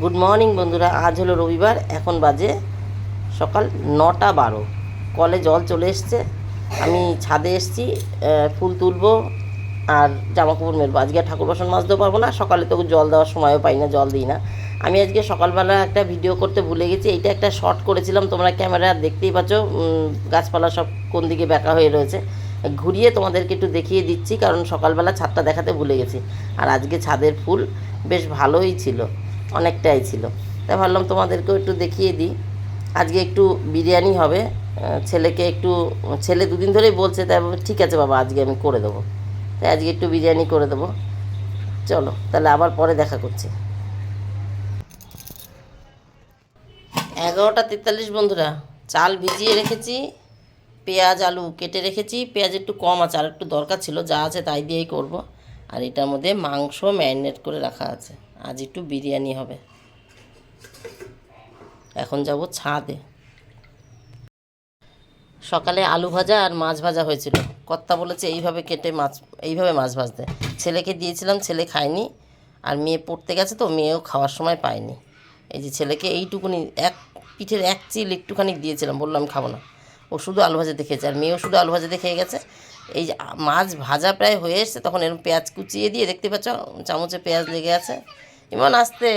Good morning বন্ধুরা। আজ হলো রবিবার, এখন বাজে সকাল নটা বারো। কলে জল চলে এসছে। আমি ছাদে এসছি ফুল তুলবো আর জামা কাপড় মেলবো। আজকে ঠাকুর বাসন মাজতেও পারব না, সকালে তো জল দেওয়ার সময়ও পাই না, জল দিই না। আমি আজকে সকালবেলা একটা ভিডিও করতে ভুলে গেছি, এইটা একটা শর্ট করেছিলাম, তোমরা ক্যামেরা দেখতেই পাচ্ছ গাছপালা সব কোন দিকে বেঁকা হয়ে রয়েছে। ঘুরিয়ে তোমাদেরকে একটু দেখিয়ে দিচ্ছি, কারণ সকালবেলা ছাদটা দেখাতে ভুলে গেছি। আর আজকে ছাদের ফুল বেশ ভালোই ছিল। অনেকটাই ছিল। তাই ভাবলাম তোমাদেরকেও একটু দেখিয়ে দিই। আজকে একটু বিরিয়ানি হবে। ছেলেকে একটু, ছেলে দুদিন ধরেই বলছে তাই ঠিক আছে বাবা, আজকে আমি করে দেবো। তাই আজকে একটু বিরিয়ানি করে দেবো। চলো, তাহলে আবার পরে দেখা করছি। এগারোটা তেতাল্লিশ বন্ধুরা, চাল ভিজিয়ে রেখেছি, পেঁয়াজ, আলু কেটে রেখেছি। পেঁয়াজ একটু কম আছে, আর একটু দরকার ছিল, যা আছে তাই দিয়েই করব। আর এটার মধ্যে মাংস ম্যারিনেট করে রাখা আছে। আজ একটু বিরিয়ানি হবে। এখন যাব ছাদে। সকালে আলু ভাজা আর মাছ ভাজা হয়েছিল। কর্তা বলেছে, এইভাবে কেটে মাছ, এইভাবে মাছ ভাজতে। ছেলেকে দিয়েছিলাম, ছেলে খায়নি। আর মেয়ে পড়তে গেছে তো, মেয়েও খাওয়ার সময় পায়নি। এই যে ছেলেকে এইটুকুনি, এক পিঠের এক চিল একটুখানি দিয়েছিলাম, বললাম খাব না। ও শুধু আলু ভাজা দেখেছে আর মেয়েও শুধু আলু ভাজা দেখে গেছে। এই মাছ ভাজা প্রায় হয়ে এসছে, তখন এরকম পেঁয়াজ কুচিয়ে দিয়ে দেখতে পাচ্ছ, চামচে পেঁয়াজ লেগে আছে। ইমন আসতে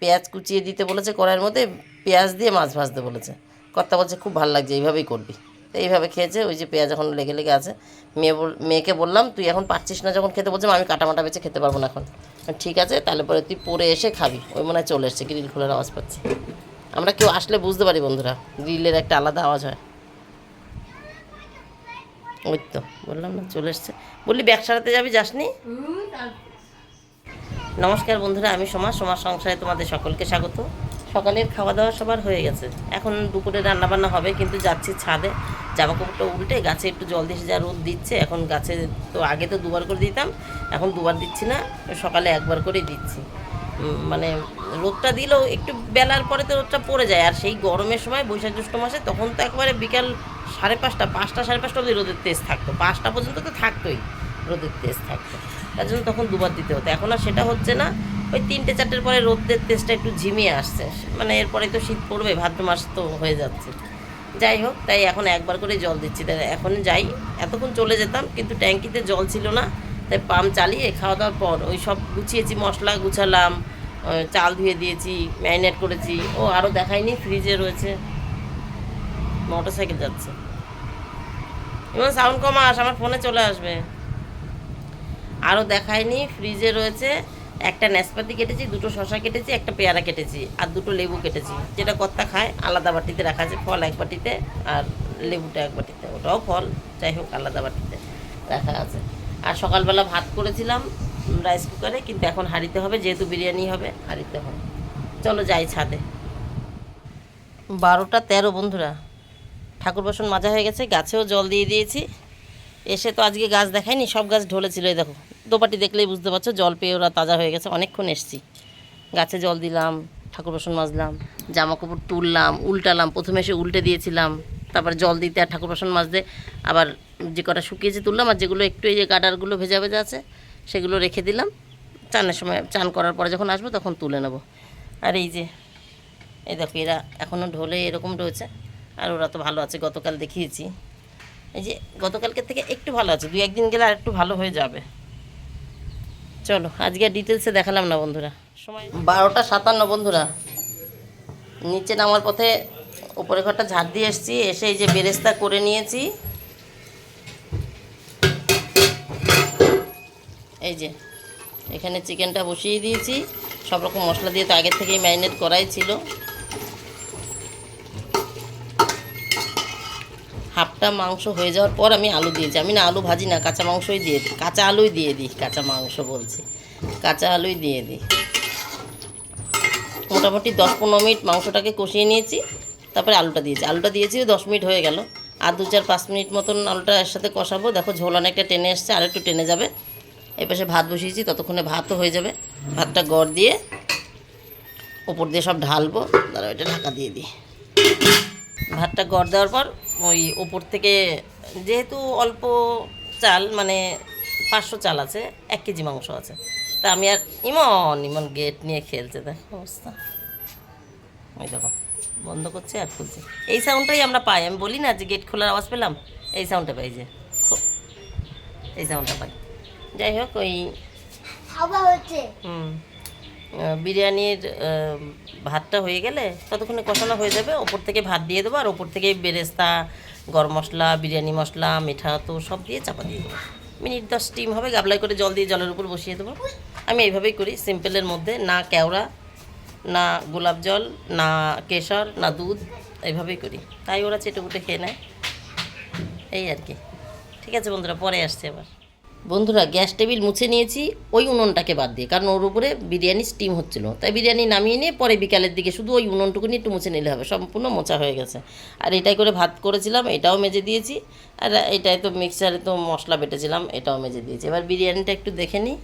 পেঁয়াজ কুচিয়ে দিতে বলেছে কড়াইয়ের মধ্যে, পেঁয়াজ দিয়ে মাছ ভাজতে বলেছে। কর্তা বলছে, খুব ভালো লাগছে, এইভাবেই করবি। তো এইভাবে খেয়েছে, ওই যে পেঁয়াজ এখন লেগে লেগে আছে। মেয়ে বল, মেয়েকে বললাম, তুই এখন পারছিস না যখন খেতে? বলছিলাম আমি কাটা মাটা বেছে খেতে পারব না এখন। ঠিক আছে, তাহলে পরে তুই পরে এসে খাবি। ওই মনে হয় চলে এসছে, গ্রিল খোলার আওয়াজ পাচ্ছি। আমরা কেউ আসলে বুঝতে পারি বন্ধুরা, গ্রিলের একটা আলাদা আওয়াজ হয়। ওই তো, বললাম না, চলে এসছে। বললি, ব্যাগ সারাতে যাবি, যাসনি? নমস্কার বন্ধুরা, আমি সমাজ সমাজ সংসারে তোমাদের সকলকে স্বাগত। সকালের খাওয়া দাওয়া সবার হয়ে গেছে। এখন দুপুরে রান্নাবান্না হবে, কিন্তু যাচ্ছি ছাদে। জামা কাপড়টা উল্টে গাছে একটু জল দিয়েছে, যা রোদ দিচ্ছে। এখন গাছে তো আগে তো দুবার করে দিতাম, এখন দুবার দিচ্ছি না, সকালে একবার করেই দিচ্ছি। মানে রোদটা দিলেও একটু বেলার পরে তো রোদটা পড়ে যায়। আর সেই গরমের সময় বৈশাখ জ্যৈষ্ঠ মাসে তখন তো একবারে বিকাল সাড়ে পাঁচটা পাঁচটা সাড়ে পাঁচটা অবধি রোদের তেজ থাকতো। পাঁচটা পর্যন্ত তো থাকতোই। রোদের তেজ থাকতো তার জন্য তখন দুবার দিতে হতো। এখন আর সেটা হচ্ছে না, ওই তিনটে চারটের পরে রোদের তেজটা একটু ঝিমিয়ে আসছে। মানে এরপরে তো শীত পড়বে, ভাদ্র মাস তো হয়ে যাচ্ছে। যাই হোক, তাই এখন একবার করে জল দিচ্ছি। তাই এখন যাই, এতক্ষণ চলে যেতাম, কিন্তু ট্যাঙ্কিতে জল ছিল না, তাই পাম্প চালিয়ে খাওয়া দাওয়ার পর ওই সব গুছিয়েছি, মশলা গুছালাম চাল ধুয়ে দিয়েছি, ম্যারিনেট করেছি। ও আরও দেখাইনি ফ্রিজে রয়েছে। মোটর সাইকেল যাচ্ছে। এবার সাউন্ড কমাস আমার ফোনে চলে আসবে। আরও দেখায়নি ফ্রিজে রয়েছে। একটা নাশপাতি কেটেছি, দুটো শশা কেটেছি, একটা পেয়ারা কেটেছি, আর দুটো লেবু কেটেছি। যেটা কর্তা খায়, আলাদা বাটিতে রাখা আছে, ফল এক বাটিতে, আর লেবুটা এক বাটিতে। ওটাও ফল, যাই হোক, আলাদা বাটিতে রাখা আছে। আর সকালবেলা ভাত করেছিলাম রাইস কুকারে কিন্তু এখন হাঁড়িতে হবে, যেহেতু বিরিয়ানি হবে, হাঁড়িতে হবে। চলো যাই ছাদে। বারোটা তেরো, বন্ধুরা। ঠাকুর বাসন মাজা হয়ে গেছে, গাছেও জল দিয়ে দিয়েছি। এসে তো আজকে গাছ দেখায়নি সব গাছ ঢলেছিল দেখো। দোপাটি দেখলেই বুঝতে পারছ, জল পেয়ে ওরা তাজা হয়ে গেছে। অনেকক্ষণ এসছি। গাছে জল দিলাম ঠাকুর বাসন মাজলাম জামা কাপড় তুললাম, উল্টালাম, প্রথমে এসে উল্টে দিয়েছিলাম, তারপর জল দিতে আর ঠাকুর বাসন মাজতে আবার যে কটা শুকিয়েছে তুললাম আর যেগুলো একটু এই যে গাডারগুলো ভেজা ভেজা আছে, সেগুলো রেখে দিলাম। চানের সময়, চান করার পরে যখন আসব তখন তুলে নেব। আর এই যে, এই দেখো এরা এখনও ঢোলে এরকম রয়েছে, আর ওরা তো ভালো আছে, গতকাল দেখিয়েছি। এই যে গতকালকের থেকে একটু ভালো আছে দু একদিন গেলে আর একটু ভালো হয়ে যাবে। চলো, আজকে ডিটেলসে দেখালাম না বন্ধুরা। সময় বারোটা সাতান্ন বন্ধুরা। নিচে নামার পথে উপরে ঘরটা ঝাড় দিয়ে এসেছি, এসে এই যে বেরেস্তা করে নিয়েছি। এই যে, এখানে চিকেনটা বসিয়ে দিয়েছি। সব রকম মশলা দিয়ে তো আগের থেকেই ম্যারিনেট করাই ছিল। হাফটা মাংস হয়ে যাওয়ার পর আমি আলু দিয়েছি। আমি না আলু ভাজি না, কাঁচা মাংসই দিয়ে দিই। কাঁচা আলুই দিয়ে দিই, কাঁচা মাংস বলছি। কাঁচা আলুই দিয়ে দিই। মোটামুটি দশ পনেরো মিনিট মাংসটাকে কষিয়ে নিয়েছি, তারপরে আলুটা দিয়েছি। আলুটা দিয়েছি, দশ মিনিট হয়ে গেল। আর দু চার পাঁচ মিনিট মতন আলুটা এর সাথে কষাবো। দেখো ঝোল অনেকটা টেনে এসছে, আর একটু টেনে যাবে। এই পাশে ভাত বসিয়েছি, ততক্ষণে ভাতও হয়ে যাবে। ভাতটা গড় দিয়ে ওপর দিয়ে সব ঢালবো। তারা ওইটা ঢাকা দিয়ে দিই। ভাতটা গড় দেওয়ার পর ওই ওপর থেকে যেহেতু অল্প চাল মানে পাঁচশো চাল আছে এক কেজি মাংস আছে। তা আমি আর ইমন ইমন গেট নিয়ে খেলছে দেখ অবস্থা। ওই দেখো বন্ধ করছে আর খুলছে। এই সাউন্ডটাই আমরা পাই। আমি বলি না যে গেট খোলার আওয়াজ পেলাম এই সাউন্ডটা পাই যে এই সাউন্ডটা পাই। যাই হোক ওই হুম। বিরিয়ানির ভাতটা হয়ে গেলে ততক্ষণে কষানো হয়ে যাবে। ওপর থেকে ভাত দিয়ে দেবো আর ওপর থেকে বেরেস্তা, গরম মশলা, বিরিয়ানি মশলা, মিঠা তো সব দিয়ে চাপা দিয়ে দেবো। মিনিট দশ স্টিম হবে গাবলাই করে জল দিয়ে জলের উপর বসিয়ে দেবো। আমি এইভাবেই করি সিম্পলের মধ্যে, না কেওড়া, না গোলাপ জল, না কেশর, না দুধ, এইভাবেই করি। তাই ওরা চেটে খেয়ে নেয়। এই আর কি। ঠিক আছে বন্ধুরা, পরে আসছে আবার। বন্ধুরা, গ্যাস টেবিল মুছে নিয়েছি, ওই উনুনটাকে বাদ দিয়ে, কারণ ওর উপরে বিরিয়ানি স্টিম হচ্ছিল। তাই বিরিয়ানি নামিয়ে নিয়ে পরে বিকালের দিকে শুধু ওই উনুনটুকুনি একটু মুছে নিলে হবে, সম্পূর্ণ মোছা হয়ে গেছে। আর এটাই করে ভাত করেছিলাম, এটাও মেজে দিয়েছি, আর এটাই তো মিক্সারে তো মশলা বেটেছিলাম, এটাও মেজে দিয়েছি। এবার বিরিয়ানিটা একটু দেখে নিই।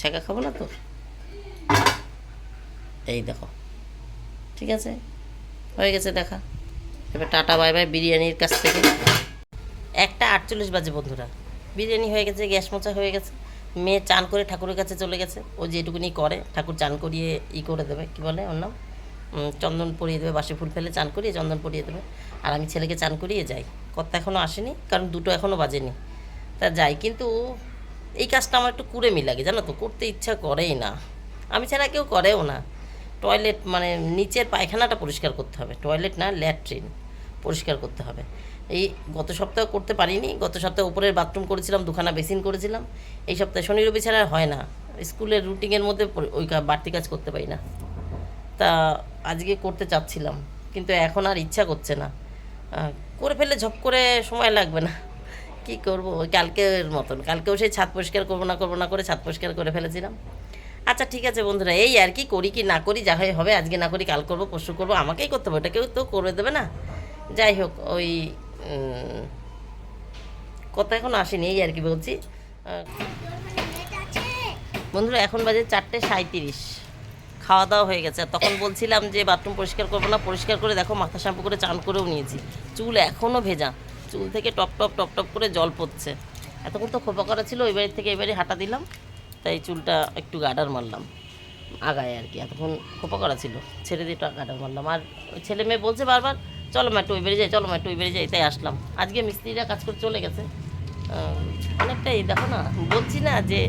ছাকা খাব না তো? এই দেখো, ঠিক আছে? হয়ে গেছে দেখা। এবার টাটা, বাই বাই, বিরিয়ানির কাছ থেকে। একটা আটচল্লিশ বাজে বন্ধুরা। বিরিয়ানি হয়ে গেছে, গ্যাস মোচা হয়ে গেছে। মেয়ে চান করে ঠাকুরের কাছে চলে গেছে। ও যেটুকুনি করে, ঠাকুর চান করিয়ে ই করে দেবে। কি বলে ওর নাম? চন্দন পরিয়ে দেবে, বাসে ফুল ফেলে চান করিয়ে চন্দন পরিয়ে দেবে। আর আমি ছেলেকে চান করিয়ে যাই। কর্তা এখনও আসেনি, কারণ দুটো এখনও বাজেনি। তা যাই, কিন্তু এই কাজটা আমার একটু কুড়েমি লাগে, জানো তো? করতে ইচ্ছা করেই না। আমি ছাড়া কেউ করেও না। টয়লেট মানে নিচের পায়খানাটা পরিষ্কার করতে হবে। টয়লেট না, ল্যাট্রিন। পরিষ্কার করতে হবে। এই গত সপ্তাহে করতে পারিনি, গত সপ্তাহে উপরের বাথরুম করেছিলাম, দুখানা বেসিন করেছিলাম। এই সপ্তাহে শনি রবি ছাড়া হয় না। স্কুলের রুটিনের মধ্যে ওই বাড়তি কাজ করতে পারি না। তা আজকে করতে চাচ্ছিলাম, কিন্তু এখন আর ইচ্ছা করছে না। করে ফেললে ঝপ করে সময় লাগবে না। কি করব? কালকের মতন। কালকেও সেই ছাদ পরিষ্কার করব না করব না করে ছাদ পরিষ্কার করে ফেলেছিলাম। আচ্ছা ঠিক আছে বন্ধুরা, এই আর কি করি কি না করি, যা হয় হবে, আজকে না করি, কাল করব, পরশু করব, আমাকেই করতে হবে। ওটা কেউ তো করে দেবে না। যাই হোক ওই কথা এখন আসেনি, এই আর কি বলছি। বন্ধুরা, এখন বাজে চারটে সাঁত্রিশ খাওয়া দাওয়া হয়ে গেছে। আর তখন বলছিলাম যে বাথরুম পরিষ্কার করব না, পরিষ্কার করে দেখো মাথা শ্যাম্পু করে চান করেও নিয়েছি। চুল এখনও ভেজা। চুল থেকে টপ টপ টপ টপ করে জল পড়ছে। এতক্ষণ তো খোপা করা ছিল বাড়ি থেকে এবারে হাঁটা দিলাম। তাই চুলটা একটু গার্ডার মারলাম। আগায় আর কি, এতক্ষণ খোপা করা ছিল। ছেড়ে দিয়ে একটু গার্ডার মারলাম। আর ছেলে মেয়ে বলছে বারবার চলো মা ওই বেড়ে যাই, চলো মা ওই বেড়ে যাই, তাই আসলাম। আজকে মিস্ত্রিরা কাজ করে চলে গেছে। অনেকটাই, দেখো না, বলছি না যে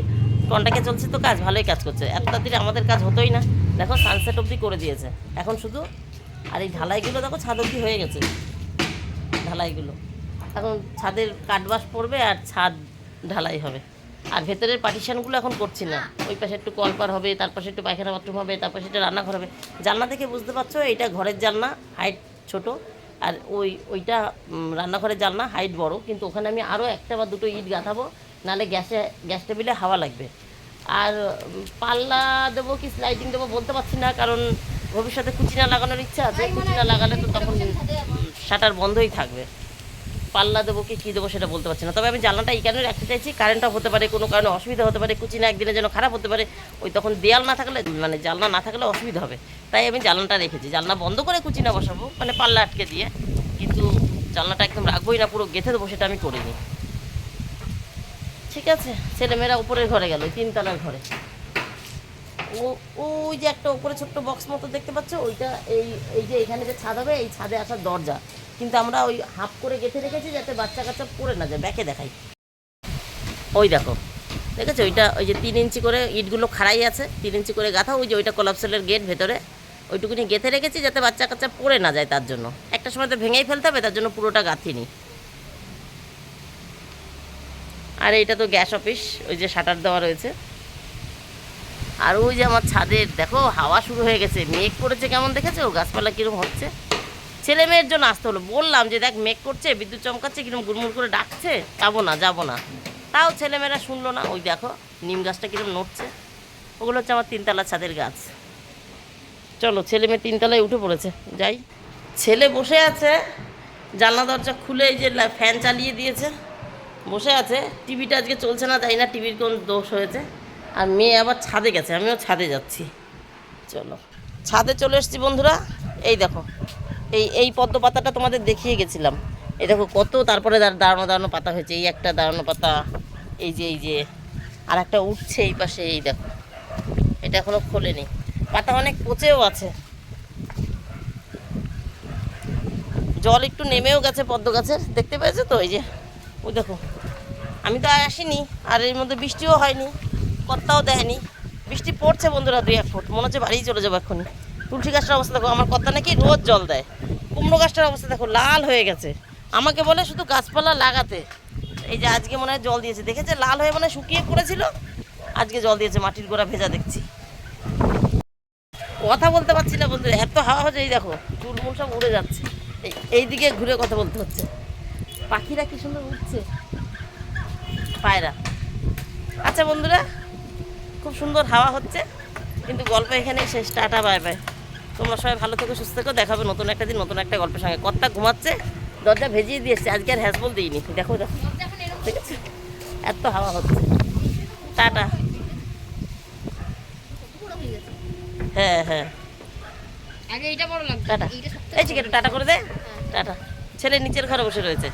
কন্টাকে চলছে তো কাজ, ভালোই কাজ করছে। এত তাড়াতাড়ি আমাদের কাজ হতোই না। দেখো সানসেট অবধি করে দিয়েছে। এখন শুধু, আর এই ঢালাইগুলো দেখো, ছাদ অবধি হয়ে গেছে। ঢালাইগুলো। এখন ছাদের কাঠবাস পড়বে আর ছাদ ঢালাই হবে। আর ভেতরের পার্টিশানগুলো এখন করছি না। ওই পাশে একটু কলপার হবে, তার পাশে একটু পায়খানা বাথরুম হবে, তার পাশে একটু রান্নাঘর হবে। জানলা দেখে বুঝতে পারছ, এটা ঘরের জানলা হাইট ছোট। আর ওই ওইটা রান্নাঘরের জানলা হাইট বড়। কিন্তু ওখানে আমি আরও একটা বা দুটো ইট গাঁথাবো নাহলে গ্যাসে গ্যাস টেবিলে হাওয়া লাগবে। আর পাল্লা দেবো কি স্লাইডিং দেবো বলতে পারছি না কারণ ভবিষ্যতে কুচিনা লাগানোর ইচ্ছা আছে। কুচিনা লাগালে তো তখন শাটার বন্ধই থাকবে। পাল্লা দেবো কি, কী দেবো সেটা বলতে পারছি না। তবে আমি জানলাটা এই কারণে রাখতে চাইছি কারেন্টটা হতে পারে, কোনো কারণে অসুবিধা হতে পারে কুচি কুচিনা একদিনে যেন খারাপ হতে পারে, ওই তখন দেয়াল না থাকলে মানে জানলা না থাকলে অসুবিধা হবে। তাই আমি জানলাটা রেখেছি। জানলা বন্ধ করে কুচিনা বসাবো মানে পাল্লা আটকে দিয়ে, কিন্তু জানলাটা একদম রাখবোই না, পুরো গেঁথে দেবো সেটা আমি করিনি। ঠিক আছে, ছেলেমেয়েরা উপরের ঘরে গেল তিনতলার ঘরে। ও ওই যে একটা উপরে ছোট্ট বক্স মতো দেখতে পাচ্ছ, ওইটা এই এই যে এখানে যে ছাদ হবে, এই ছাদে আসার দরজা। কিন্তু আমরা ওই হাফ করে গেঁথে রেখেছি যাতে বাচ্চা কাচ্চা পড়ে না যায়। ব্যাকে দেখাই। ওই দেখো, দেখেছ? ওইটা ওই যে তিন ইঞ্চি করে ইটগুলো খাড়াই আছে, তিন ইঞ্চি করে গাঁথা, ওই যে ওইটা কলাপসেলের গেট ভেতরে, ওইটুকুনি গেঁথে রেখেছি যাতে বাচ্চা কাচ্চা পড়ে না যায় তার জন্য। একটা সময় তো ভেঙেই ফেলতে হবে, তার জন্য পুরোটা গাঁথিনি। আর এইটা তো গ্যাস অফিস, ওই যে শাটার দেওয়া রয়েছে। আর ওই যে আমার ছাদের, দেখো, হাওয়া শুরু হয়ে গেছে। মেঘ পড়েছে কেমন দেখেছ? গাছপালা কীরকম হচ্ছে? ছেলে মেয়ের জন্য আসতে হলো। বললাম যে দেখ, মেঘ করছে, বিদ্যুৎ চমকাচ্ছে কীরকম গুড়মুড় করে ডাকছে, যাব না যাব না। তাও ছেলেমেয়েরা শুনলো না। ওই দেখো, নিম গাছটা কীরকম নড়ছে। ওগুলো হচ্ছে আমার তিনতলা ছাদের গাছ। চলো, ছেলে মেয়ে তিনতলায় উঠে পড়েছে। যাই। ছেলে বসে আছে, জানলা দরজা খুলে এই যে ফ্যান চালিয়ে দিয়েছে। বসে আছে। টিভিটা আজকে চলছে না তাই না টিভির কোন দোষ হয়েছে। আর মেয়ে আবার ছাদে গেছে, আমিও ছাদে যাচ্ছি। চলো। ছাদে চলে এসেছি বন্ধুরা। এই দেখো এই এই পদ্ম পাতাটা তোমাদের দেখিয়ে গেছিলাম। এই দেখো কত তারপরে দাঁড়- দাঁড়ানো দাঁড়ানো পাতা হয়েছে। এই একটা দাঁড়ানো পাতা, এই যে এই যে, আর একটা উঠছে এই পাশে, এই দেখো। এটা এখনও খোলেনি। পাতা অনেক পচেও আছে। জল একটু নেমেও গেছে পদ্ম গাছের। দেখতে পেয়েছ তো? এই যে, ওই দেখো। আমি তো আর আসিনি, আর এর মধ্যে বৃষ্টিও হয়নি কর্তাও দেয়নি। বৃষ্টি পড়ছে বন্ধুরা দুই এক ফুট। মনে হচ্ছে বাড়িই চলে যাব এক্ষুনি। তুলসী গাছটার অবস্থা দেখো, আমার কর্তা নাকি রোজ জল দেয়। কুমড়ো গাছটার অবস্থা দেখো, লাল হয়ে গেছে। আমাকে বলে শুধু গাছপালা লাগাতে। এই যে আজকে মনে হয় জল দিয়েছে, দেখেছে? লাল হয়ে মানে শুকিয়ে পড়েছিল। আজকে জল দিয়েছে, মাটির গোড়া ভেজা দেখছি। কথা বলতে পারছি না বন্ধুরা, এত হাওয়া হচ্ছে, এই দেখো, চুলমুল সব উড়ে যাচ্ছে। এই, এইদিকে ঘুরে কথা বলতে হচ্ছে। পাখিরা কি সুন্দর উঠছে পায়রা। আচ্ছা বন্ধুরা, খুব সুন্দর হাওয়া হচ্ছে, কিন্তু গল্প এখানেই শেষ, টাটা, বাই বাই। তোমরা সবাই ভালো থেকো সুস্থ থেকো। দেখাবে নতুন একটা দিন নতুন একটা গল্পের সঙ্গে। কর্তা ঘুমাচ্ছে দরজা ভেজিয়ে দিয়েছে আজকে আর হ্যাসবল দিইনি। দেখো দেখো। ঠিক আছে? এত হাওয়া হচ্ছে। টাটা। হ্যাঁ হ্যাঁ। আগে এইটা বড় টাটা। এই টাটা করে দে। টাটা। ছেলে নিচের ঘরে বসে রয়েছে।